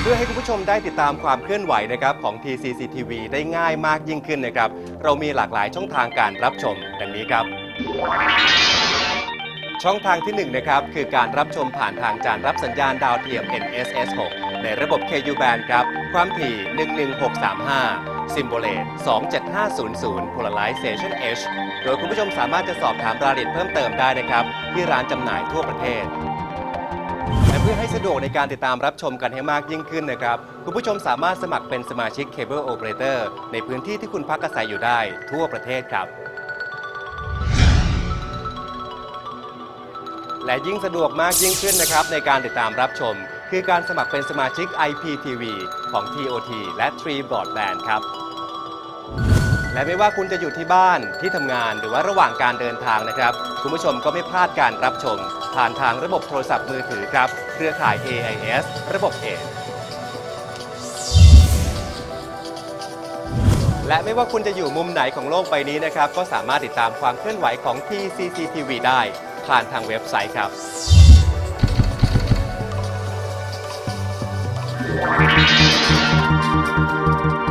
เพื่อให้คุณผู้ชมได้ติดตามความเคลื่อนไหวนะครับของ TCCTV ได้ง่ายมากยิ่งขึ้นนะครับ เรามีหลากหลายช่องทางการรับชมดังนี้ครับ ช่องทางที่1นะครับคือการรับชมผ่านทางจานรับสัญญาณดาวเทียม NSS 6ในระบบ KU band ครับ ความถี่ 11635 ซิมโบเลต27500 Polarization H โดยคุณผู้ชมสามารถจะสอบถามรายละเอียดเพิ่มเติมได้นะครับ ที่ร้านจำหน่ายทั่วประเทศ และเพื่อให้สะดวกในการติดตามรับชมกันให้มากยิ่งขึ้นนะครับ คุณผู้ชมสามารถสมัครเป็นสมาชิกเคเบิลโอเปอเรเตอร์ในพื้นที่ที่คุณพักอาศัยอยู่ได้ทั่วประเทศครับ และยิ่งสะดวกมากยิ่งขึ้นนะครับในการติดตามรับชม คือการสมัครเป็นสมาชิก IPTV ของ TOT และ Tree Broadband ครับ และไม่ว่าคุณจะอยู่ที่บ้านที่ทำงานหรือว่าระหว่างการเดินทางนะครับ คุณผู้ชมก็ไม่พลาดการรับชม ผ่านทางระบบโทรศัพท์มือถือครับ เครือข่าย AIS ระบบเอและไม่ว่าคุณจะอยู่มุมไหนของโลกใบนี้นะครับ ก็สามารถติดตามความเคลื่อนไหวของ TCCTV ได้ ผ่านทางเว็บไซต์ครับท